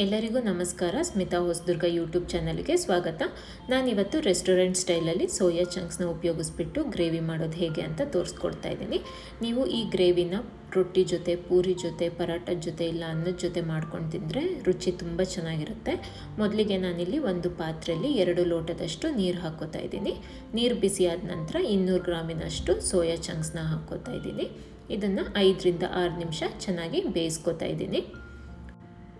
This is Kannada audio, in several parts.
ಎಲ್ಲರಿಗೂ ನಮಸ್ಕಾರ. ಸ್ಮಿತಾ ಹೊಸದುರ್ಗ ಯೂಟ್ಯೂಬ್ ಚಾನಲ್ಗೆ ಸ್ವಾಗತ. ನಾನಿವತ್ತು ರೆಸ್ಟೋರೆಂಟ್ ಸ್ಟೈಲಲ್ಲಿ ಸೋಯಾ ಚಂಕ್ಸ್ನ ಉಪಯೋಗಿಸ್ಬಿಟ್ಟು ಗ್ರೇವಿ ಮಾಡೋದು ಹೇಗೆ ಅಂತ ತೋರಿಸ್ಕೊಡ್ತಾ ಇದ್ದೀನಿ. ನೀವು ಈ ಗ್ರೇವಿನ ರೊಟ್ಟಿ ಜೊತೆ, ಪೂರಿ ಜೊತೆ ಪರಾಟದ ಜೊತೆ, ಇಲ್ಲ ಅನ್ನದ ಜೊತೆ ಮಾಡ್ಕೊಂಡು ತಿಂದರೆ ರುಚಿ ತುಂಬ ಚೆನ್ನಾಗಿರುತ್ತೆ. ಮೊದಲಿಗೆ ನಾನಿಲ್ಲಿ ಒಂದು ಪಾತ್ರೆಯಲ್ಲಿ ಎರಡು ಲೋಟದಷ್ಟು ನೀರು ಹಾಕೋತಾ ಇದ್ದೀನಿ. ನೀರು ಬಿಸಿಯಾದ ನಂತರ ಇನ್ನೂರು ಗ್ರಾಮಿನಷ್ಟು ಸೋಯಾ ಚಂಕ್ಸ್ನ ಹಾಕೋತಾ ಇದ್ದೀನಿ. ಇದನ್ನು ಐದರಿಂದ ಆರು ನಿಮಿಷ ಚೆನ್ನಾಗಿ ಬೇಯಿಸ್ಕೊತಾ ಇದ್ದೀನಿ.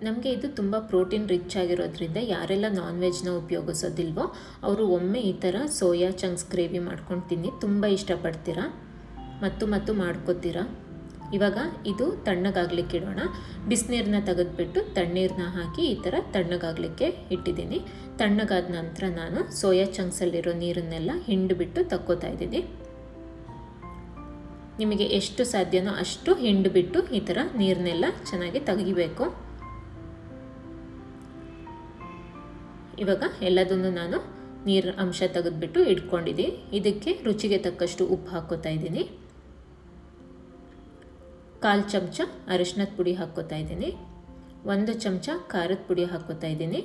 ನಮಗೆ ಇದು ತುಂಬ ಪ್ರೋಟೀನ್ ರಿಚ್ ಆಗಿರೋದ್ರಿಂದ ಯಾರೆಲ್ಲ ನಾನ್ ವೆಜ್ನ ಉಪಯೋಗಿಸೋದಿಲ್ವೋ ಅವರು ಒಮ್ಮೆ ಈ ಥರ ಸೋಯಾ ಚಂಕ್ಸ್ ಗ್ರೇವಿ ಮಾಡ್ಕೊಂಡು ತಿನ್ನಿ. ತುಂಬ ಇಷ್ಟಪಡ್ತೀರಾ? ಮತ್ತು ಮತ್ತು ಮಾಡ್ಕೋತೀರಾ? ಇವಾಗ ಇದು ತಣ್ಣಗಾಗ್ಲಿಕ್ಕೆ ಇಡೋಣ. ಬಿಸಿನೀರನ್ನ ತೆಗೆದುಬಿಟ್ಟು ತಣ್ಣೀರನ್ನ ಹಾಕಿ ಈ ಥರ ತಣ್ಣಗಾಗಲಿಕ್ಕೆ ಇಟ್ಟಿದ್ದೀನಿ. ತಣ್ಣಗಾದ ನಂತರ ನಾನು ಸೋಯಾ ಚಂಕ್ಸಲ್ಲಿರೋ ನೀರನ್ನೆಲ್ಲ ಹಿಂಡಿಬಿಟ್ಟು ತಕ್ಕೋತಾ ಇದ್ದೀನಿ. ನಿಮಗೆ ಎಷ್ಟು ಸಾಧ್ಯನೋ ಅಷ್ಟು ಹಿಂಡಿಬಿಟ್ಟು ಈ ಥರ ನೀರನ್ನೆಲ್ಲ ಚೆನ್ನಾಗಿ ತೆಗಿಬೇಕು. ಇವಾಗ ಎಲ್ಲದನ್ನು ನಾನು ನೀರು ಅಂಶ ತೆಗೆದುಬಿಟ್ಟು ಇಟ್ಕೊಂಡಿದ್ದೀನಿ. ಇದಕ್ಕೆ ರುಚಿಗೆ ತಕ್ಕಷ್ಟು ಉಪ್ಪು ಹಾಕೋತಾ ಇದ್ದೀನಿ. ಕಾಲು ಚಮಚ ಅರಿಶಿನದ ಪುಡಿ ಹಾಕ್ಕೋತಾ ಇದ್ದೀನಿ. ಒಂದು ಚಮಚ ಖಾರದ ಪುಡಿ ಹಾಕ್ಕೋತಾ ಇದ್ದೀನಿ.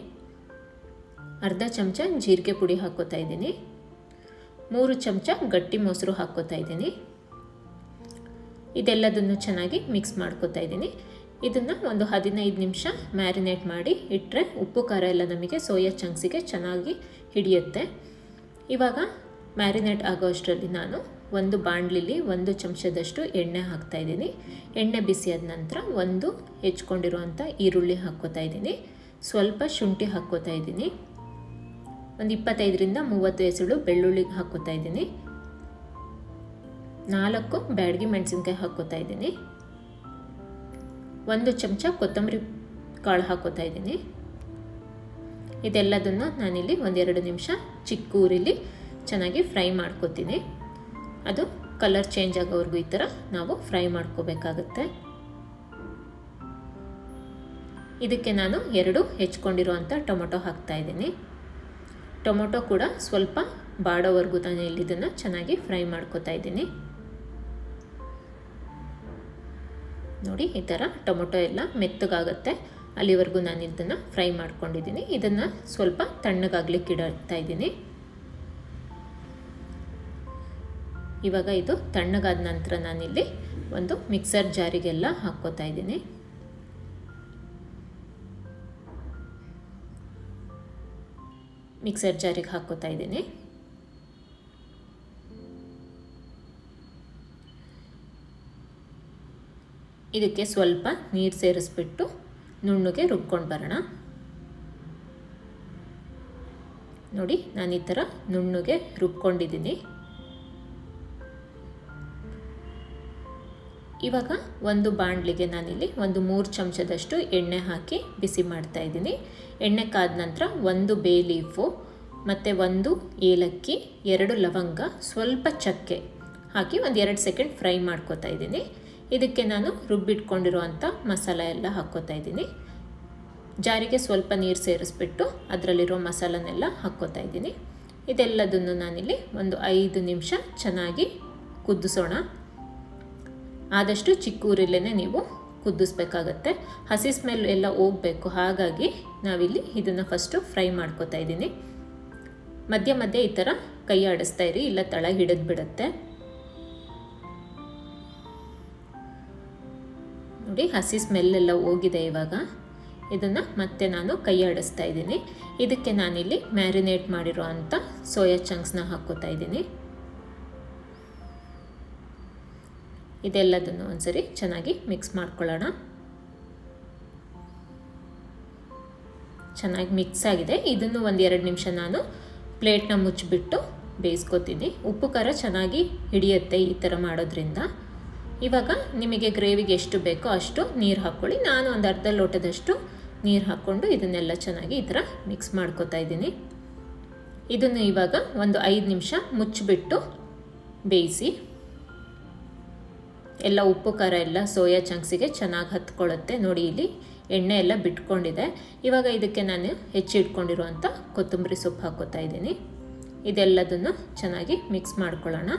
ಅರ್ಧ ಚಮಚ ಜೀರಿಗೆ ಪುಡಿ ಹಾಕ್ಕೋತಾ ಇದ್ದೀನಿ. ಮೂರು ಚಮಚ ಗಟ್ಟಿ ಮೊಸರು ಹಾಕ್ಕೋತಾ ಇದ್ದೀನಿ. ಇದೆಲ್ಲದನ್ನು ಚೆನ್ನಾಗಿ ಮಿಕ್ಸ್ ಮಾಡ್ಕೋತಾ ಇದ್ದೀನಿ. ಇದನ್ನು ಒಂದು ಹದಿನೈದು ನಿಮಿಷ ಮ್ಯಾರಿನೇಟ್ ಮಾಡಿ ಇಟ್ಟರೆ ಉಪ್ಪು, ಖಾರ ಎಲ್ಲ ನಮಗೆ ಸೋಯಾ ಚಂಕ್ಸಿಗೆ ಚೆನ್ನಾಗಿ ಹಿಡಿಯುತ್ತೆ. ಇವಾಗ ಮ್ಯಾರಿನೇಟ್ ಆಗೋ ಅಷ್ಟರಲ್ಲಿ ನಾನು ಒಂದು ಬಾಣಲಿಲಿ ಒಂದು ಚಮಚದಷ್ಟು ಎಣ್ಣೆ ಹಾಕ್ತಾ ಇದ್ದೀನಿ. ಎಣ್ಣೆ ಬಿಸಿಯಾದ ನಂತರ ಒಂದು ಹೆಚ್ಕೊಂಡಿರುವಂಥ ಈರುಳ್ಳಿ ಹಾಕ್ಕೋತಾ ಇದ್ದೀನಿ. ಸ್ವಲ್ಪ ಶುಂಠಿ ಹಾಕ್ಕೋತಾ ಇದ್ದೀನಿ. ಒಂದು ಇಪ್ಪತ್ತೈದರಿಂದ ಮೂವತ್ತು ಎಸಳು ಬೆಳ್ಳುಳ್ಳಿ ಹಾಕ್ಕೋತಾ ಇದ್ದೀನಿ. ನಾಲ್ಕು ಬ್ಯಾಡಗಿ ಮೆಣಸಿನ್ಕಾಯಿ ಹಾಕ್ಕೋತಾ ಇದ್ದೀನಿ. ಒಂದು ಚಮಚ ಕೊತ್ತಂಬರಿ ಕಾಳು ಹಾಕೋತಾ ಇದ್ದೀನಿ. ಇದೆಲ್ಲದನ್ನು ನಾನಿಲ್ಲಿ ಒಂದೆರಡು ನಿಮಿಷ ಚಿಕ್ಕ ಊರಿಲಿ ಚೆನ್ನಾಗಿ ಫ್ರೈ ಮಾಡ್ಕೋತೀನಿ. ಅದು ಕಲರ್ ಚೇಂಜ್ ಆಗೋವರೆಗೂ ಈ ಥರ ನಾವು ಫ್ರೈ ಮಾಡ್ಕೋಬೇಕಾಗತ್ತೆ. ಇದಕ್ಕೆ ನಾನು ಎರಡು ಹೆಚ್ಕೊಂಡಿರುವಂಥ ಟೊಮೊಟೊ ಹಾಕ್ತಾ ಇದ್ದೀನಿ. ಟೊಮೊಟೊ ಕೂಡ ಸ್ವಲ್ಪ ಬಾಡೋವರೆಗೂ ನಾನು ಇಲ್ಲಿ ಇದನ್ನು ಚೆನ್ನಾಗಿ ಫ್ರೈ ಮಾಡ್ಕೋತಾ ಇದ್ದೀನಿ. ನೋಡಿ, ಈ ಥರ ಟೊಮೊಟೊ ಎಲ್ಲ ಮೆತ್ತಗಾಗುತ್ತೆ. ಅಲ್ಲಿವರೆಗೂ ನಾನು ಇದನ್ನು ಫ್ರೈ ಮಾಡ್ಕೊಂಡಿದ್ದೀನಿ. ಇದನ್ನು ಸ್ವಲ್ಪ ತಣ್ಣಗಾಗ್ಲಿಕ್ಕೆ ಇಡ್ತಾ ಇದ್ದೀನಿ. ಇವಾಗ ಇದು ತಣ್ಣಗಾದ ನಂತರ ನಾನಿಲ್ಲಿ ಒಂದು ಮಿಕ್ಸರ್ ಜಾರಿಗೆಲ್ಲ ಹಾಕ್ಕೋತಾ ಇದ್ದೀನಿ. ಮಿಕ್ಸರ್ ಜಾರಿಗೆ ಹಾಕ್ಕೋತಾ ಇದ್ದೀನಿ. ಇದಕ್ಕೆ ಸ್ವಲ್ಪ ನೀರು ಸೇರಿಸ್ಬಿಟ್ಟು ನುಣ್ಣಗೆ ರುಬ್ಕೊಂಡು ಬರೋಣ. ನೋಡಿ, ನಾನು ಈ ಥರ ನುಣ್ಣಗೆ ರುಬ್ಕೊಂಡಿದ್ದೀನಿ. ಇವಾಗ ಒಂದು ಬಾಣಲಿಗೆ ನಾನಿಲ್ಲಿ ಒಂದು ಮೂರು ಚಮಚದಷ್ಟು ಎಣ್ಣೆ ಹಾಕಿ ಬಿಸಿ ಮಾಡ್ತಾ ಇದ್ದೀನಿ. ಎಣ್ಣೆ ಕಾದ ನಂತರ ಒಂದು ಬೇ ಲೀಫು, ಮತ್ತು ಒಂದು ಏಲಕ್ಕಿ, ಎರಡು ಲವಂಗ, ಸ್ವಲ್ಪ ಚಕ್ಕೆ ಹಾಕಿ ಒಂದು ಎರಡು ಸೆಕೆಂಡ್ ಫ್ರೈ ಮಾಡ್ಕೋತಾ ಇದ್ದೀನಿ. ಇದಕ್ಕೆ ನಾನು ರುಬ್ಬಿಟ್ಕೊಂಡಿರುವಂಥ ಮಸಾಲ ಎಲ್ಲ ಹಾಕ್ಕೋತಾ ಇದ್ದೀನಿ. ಜಾರಿಗೆ ಸ್ವಲ್ಪ ನೀರು ಸೇರಿಸ್ಬಿಟ್ಟು ಅದರಲ್ಲಿರೋ ಮಸಾಲನೆಲ್ಲ ಹಾಕ್ಕೋತಾ ಇದ್ದೀನಿ. ಇದೆಲ್ಲದನ್ನು ನಾನಿಲ್ಲಿ ಒಂದು ಐದು ನಿಮಿಷ ಚೆನ್ನಾಗಿ ಕುದಿಸೋಣ. ಆದಷ್ಟು ಚಿಕ್ಕ ಊರಲ್ಲೇ ನೀವು ಕುದಿಸ್ಬೇಕಾಗತ್ತೆ. ಹಸಿ ಸ್ಮೆಲ್ ಎಲ್ಲ ಹೋಗಬೇಕು, ಹಾಗಾಗಿ ನಾವಿಲ್ಲಿ ಇದನ್ನು ಫಸ್ಟು ಫ್ರೈ ಮಾಡ್ಕೋತಾ ಇದ್ದೀನಿ. ಮಧ್ಯ ಮಧ್ಯೆ ಈ ಥರ ಕೈ ಆಡಿಸ್ತಾ ಇರಿ, ಇಲ್ಲ ತಳ ಹಿಡಿದು ನೋಡಿ ಹಸಿ ಸ್ಮೆಲ್ಲೆಲ್ಲ ಹೋಗಿದೆ ಇವಾಗ. ಇದನ್ನು ಮತ್ತೆ ನಾನು ಕೈ ಆಡಿಸ್ತಾ ಇದ್ದೀನಿ. ಇದಕ್ಕೆ ನಾನಿಲ್ಲಿ ಮ್ಯಾರಿನೇಟ್ ಮಾಡಿರೋ ಅಂಥ ಸೋಯಾ ಚಂಕ್ಸ್ನ ಹಾಕ್ಕೋತಾ ಇದ್ದೀನಿ. ಇದೆಲ್ಲದನ್ನು ಒಂದ್ಸರಿ ಚೆನ್ನಾಗಿ ಮಿಕ್ಸ್ ಮಾಡ್ಕೊಳ್ಳೋಣ. ಚೆನ್ನಾಗಿ ಮಿಕ್ಸ್ ಆಗಿದೆ. ಇದನ್ನು ಒಂದು ಎರಡು ನಿಮಿಷ ನಾನು ಪ್ಲೇಟ್ನ ಮುಚ್ಚಿಬಿಟ್ಟು ಬೇಯಿಸ್ಕೊತೀನಿ. ಉಪ್ಪು ಖಾರ ಚೆನ್ನಾಗಿ ಹಿಡಿಯುತ್ತೆ ಈ ಥರ ಮಾಡೋದ್ರಿಂದ. ಇವಾಗ ನಿಮಗೆ ಗ್ರೇವಿಗೆ ಎಷ್ಟು ಬೇಕೋ ಅಷ್ಟು ನೀರು ಹಾಕ್ಕೊಳ್ಳಿ. ನಾನು ಒಂದು ಅರ್ಧ ಲೋಟದಷ್ಟು ನೀರು ಹಾಕ್ಕೊಂಡು ಇದನ್ನೆಲ್ಲ ಚೆನ್ನಾಗಿ ಈ ಥರ ಮಿಕ್ಸ್ ಮಾಡ್ಕೋತಾ ಇದ್ದೀನಿ. ಇದನ್ನು ಇವಾಗ ಒಂದು ಐದು ನಿಮಿಷ ಮುಚ್ಚಿಬಿಟ್ಟು ಬೇಯಿಸಿ. ಎಲ್ಲ ಉಪ್ಪು, ಖಾರ, ಎಲ್ಲ ಸೋಯಾ ಚಂಕ್ಸಿಗೆ ಚೆನ್ನಾಗಿ ಹತ್ಕೊಳ್ಳುತ್ತೆ. ನೋಡಿ ಇಲ್ಲಿ ಎಣ್ಣೆ ಎಲ್ಲ ಬಿಟ್ಕೊಂಡಿದೆ. ಇವಾಗ ಇದಕ್ಕೆ ನಾನು ಹೆಚ್ಚಿಟ್ಕೊಂಡಿರುವಂಥ ಕೊತ್ತಂಬರಿ ಸೊಪ್ಪು ಹಾಕೋತಾ ಇದ್ದೀನಿ. ಇದೆಲ್ಲದನ್ನು ಚೆನ್ನಾಗಿ ಮಿಕ್ಸ್ ಮಾಡ್ಕೊಳ್ಳೋಣ.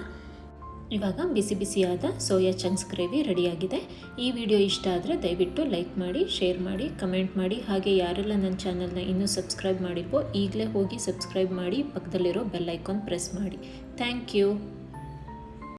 ಇವಾಗ ಬಿಸಿ ಬಿಸಿಯಾದ ಸೋಯಾ ಚಂಕ್ಸ್ ಗ್ರೇವಿ ರೆಡಿಯಾಗಿದೆ. ಈ ವಿಡಿಯೋ ಇಷ್ಟ ಆದರೆ ದಯವಿಟ್ಟು ಲೈಕ್ ಮಾಡಿ, ಶೇರ್ ಮಾಡಿ, ಕಮೆಂಟ್ ಮಾಡಿ. ಹಾಗೆ ಯಾರೆಲ್ಲ ನನ್ನ ಚಾನಲ್ನ ಇನ್ನೂ ಸಬ್ಸ್ಕ್ರೈಬ್ ಮಾಡಿಲ್ವೋ ಈಗಲೇ ಹೋಗಿ ಸಬ್ಸ್ಕ್ರೈಬ್ ಮಾಡಿ, ಪಕ್ಕದಲ್ಲಿರೋ ಬೆಲ್ ಐಕಾನ್ ಪ್ರೆಸ್ ಮಾಡಿ. Thank you.